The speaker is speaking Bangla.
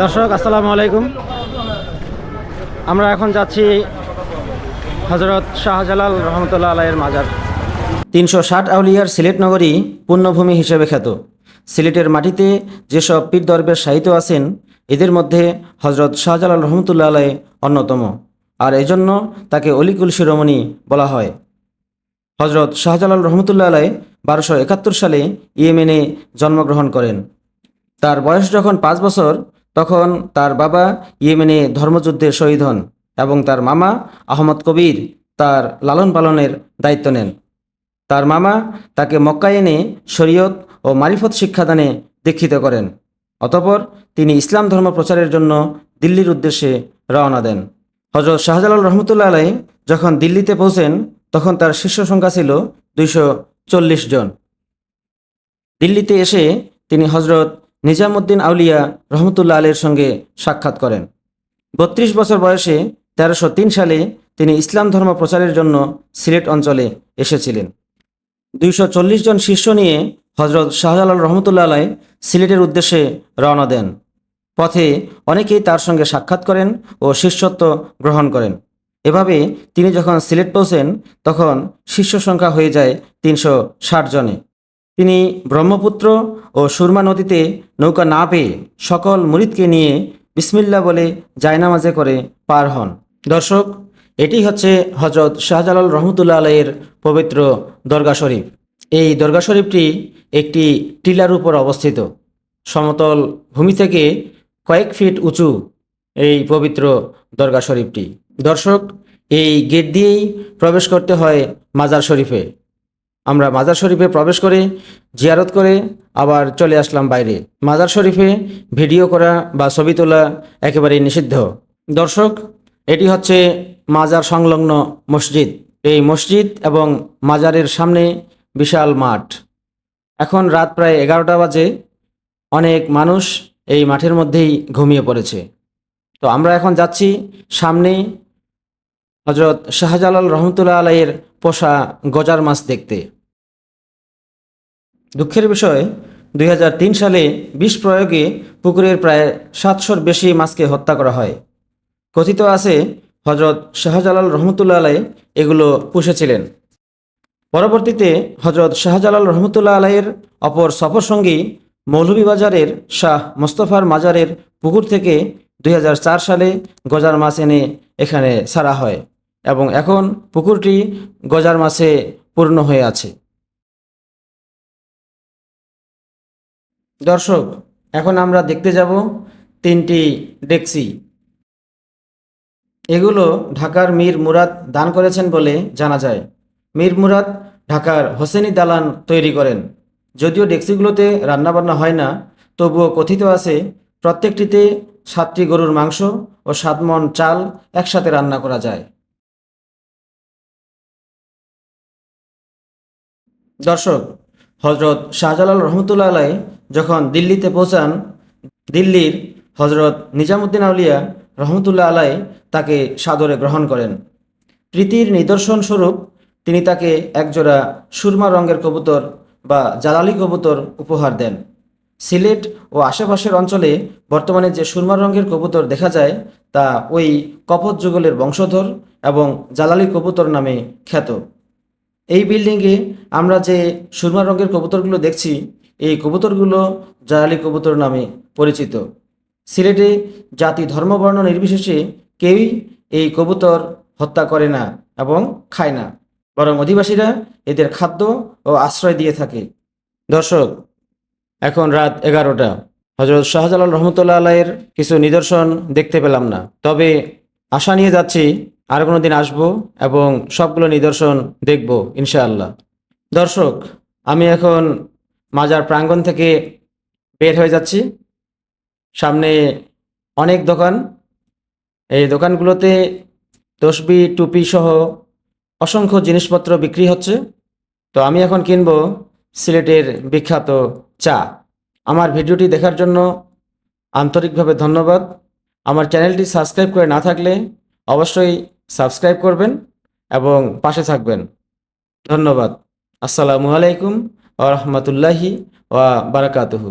দর্শক আসসালামু আলাইকুম। আমরা এখন যাচ্ছি হজরত শাহজালাল রহমতুল্লাহ আলাইয়ের মাজার। তিনশো ষাট আউলিয়ার সিলেট নগরী পুণ্যভূমি হিসেবে খ্যাত। সিলেটের মাটিতে যেসব পীর দরবেশ সাহিত্য আছেন এদের মধ্যে হজরত শাহজালাল রহমতুল্লাহ আলাই অন্যতম। আর এজন্য তাকে অলিকুল শিরোমণি বলা হয়। হজরত শাহজালাল রহমতুল্লাহ আলাই বারোশো একাত্তর সালে ইয়েমেনে জন্মগ্রহণ করেন। তার বয়স যখন পাঁচ বছর, তখন তার বাবা ইয়েমেনে ধর্মযুদ্ধে শহীদ হন এবং তার মামা আহমদ কবির তার লালন পালনের দায়িত্ব নেন। তার মামা তাকে মক্কায় এনে শরীয়ত ও মারিফত শিক্ষাদানে দীক্ষিত করেন, অতপর তিনি ইসলাম ধর্ম প্রচারের জন্য দিল্লির উদ্দেশ্যে রওনা দেন। হজরত শাহজালাল রহমতুল্লাহ আলাই যখন দিল্লিতে পৌঁছেন, তখন তার শিষ্য সংখ্যা ছিল দুইশো চল্লিশ জন। দিল্লিতে এসে তিনি হজরত নিজামুদ্দিন আউলিয়া রহমতুল্লাহ আলীর সঙ্গে সাক্ষাৎ করেন। বত্রিশ বছর বয়সে তেরোশো সালে তিনি ইসলাম ধর্ম প্রচারের জন্য সিলেট অঞ্চলে এসেছিলেন। দুইশো চল্লিশ জন শিষ্য নিয়ে হজরত শাহজালাল রহমতুল্লাহ আলাই সিলেটের উদ্দেশ্যে রওনা দেন। পথে অনেকেই তার সঙ্গে সাক্ষাৎ করেন ও শিষ্যত্ব গ্রহণ করেন। এভাবে তিনি যখন সিলেট পৌঁছেন, তখন শিষ্য সংখ্যা হয়ে যায় তিনশো ষাট জনে। তিনি ব্রহ্মপুত্র ও সুরমা নদীতে নৌকা না পেয়ে সকল মুরিদকে নিয়ে বিসমিল্লা বলে জায়নামাজে করে পার হন। দর্শক, এটি হচ্ছে হজরত শাহজালাল রহমতুল্লাহ আলাইয়ের পবিত্র দরগা শরীফ। এই দরগা শরীফটি একটি টিলার উপর অবস্থিত। সমতল ভূমি থেকে কয়েক ফিট উঁচু এই পবিত্র দরগা শরীফটি। দর্শক, এই গেট দিয়েই প্রবেশ করতে হয় মাজার শরীফে। আমরা মাজার শরীফে প্রবেশ করে, জিয়ারত করে আবার চলে আসলাম বাইরে। মাজার শরীফে ভিডিও করা বা ছবি তোলা একেবারেই নিষিদ্ধ। দর্শক, এটি হচ্ছে মাজার সংলগ্ন মসজিদ। এই মসজিদ এবং মাজারের সামনে বিশাল মাঠ। এখন রাত প্রায় এগারোটা বাজে। অনেক মানুষ এই মাঠের মধ্যেই ঘুমিয়ে পড়েছে। তো আমরা এখন যাচ্ছি সামনে হজরত শাহজালাল রহমতুল্লাহ আলাইয়ের পোষা গজার মাছ দেখতে। দুঃখের বিষয়, দুই হাজার তিন সালে বিষ প্রয়োগে পুকুরের প্রায় সাতশোর বেশি মাছকে হত্যা করা হয়। কথিত আছে হজরত শাহজালাল রহমতুল্লাহ আলাই এগুলো পুষেছিলেন। পরবর্তীতে হজরত শাহজালাল রহমতুল্লাহ আলাইয়ের অপর সফরসঙ্গী মৌলভীবাজারের শাহ মোস্তফার মাজারের পুকুর থেকে দুই হাজার চার সালে গজার মাছ এনে এখানে ছাড়া হয় এবং এখন পুকুরটি গজার মাছে পূর্ণ হয়ে আছে। দর্শক, এখন আমরা দেখতে যাব তিনটি ডেক্সি। এগুলো ঢাকার মীর মুরাদ দান করেছেন বলে জানা যায়। মীর মুরাদ ঢাকার হোসেনি দালান তৈরি করেন। যদিও ডেক্সিগুলোতে রান্নাবান্না হয় না, তবুও কথিত আছে, প্রত্যেকটিতে সাতটি গরুর মাংস ও সাত মণ চাল একসাথে রান্না করা যায়। দর্শক হজরত শাহজালাল রহমতুল্লাহ আলাই যখন দিল্লিতে পৌঁছান, দিল্লির হজরত নিজামুদ্দিন আউলিয়া রহমতুল্লাহ আলাই তাকে সাদরে গ্রহণ করেন। প্রীতির নিদর্শন স্বরূপ তিনি তাকে একজোড়া সুরমা রঙের কবুতর বা জালালি কবুতর উপহার দেন। সিলেট ও আশেপাশের অঞ্চলে বর্তমানে যে সুরমা রঙের কবুতর দেখা যায়, তা ওই কপত যুগলের বংশধর এবং জালালি কবুতর নামে খ্যাত। এই বিল্ডিংয়ে আমরা যে সুরমা রঙের কবুতরগুলো দেখছি এই কবুতরগুলো জালালি কবুতর নামে পরিচিত। সিলেটে জাতি ধর্মবর্ণ নির্বিশেষে কেউই এই কবুতর হত্যা করে না এবং খায় না। বরং অধিবাসীরা এদের খাদ্য ও আশ্রয় দিয়ে থাকে। দর্শক, এখন রাত এগারোটা। হজরত শাহজালাল রহমতুল্লাহ আলাইয়ের কিছু নিদর্শন দেখতে পেলাম না। তবে আশা নিয়ে যাচ্ছি আর কোনো দিন আসব এবং সবগুলো নিদর্শন দেখব, ইনশাআল্লাহ। দর্শক, আমি এখন মাজার প্রাঙ্গণ থেকে বের হয়ে যাচ্ছি। সামনে অনেক দোকান। এই দোকানগুলোতে তসবি টুপি সহ অসংখ্য জিনিসপত্র বিক্রি হচ্ছে। তো আমি এখন কিনব সিলেটের বিখ্যাত চা। আমার ভিডিওটি দেখার জন্য আন্তরিকভাবে ধন্যবাদ। আমার চ্যানেলটি সাবস্ক্রাইব করে না থাকলে অবশ্যই সাবস্ক্রাইব করবেন এবং পাশে থাকবেন। ধন্যবাদ। আসসালামু আলাইকুম। ওয়া রাহমাতুল্লাহি ওয়া বারাকাতুহু।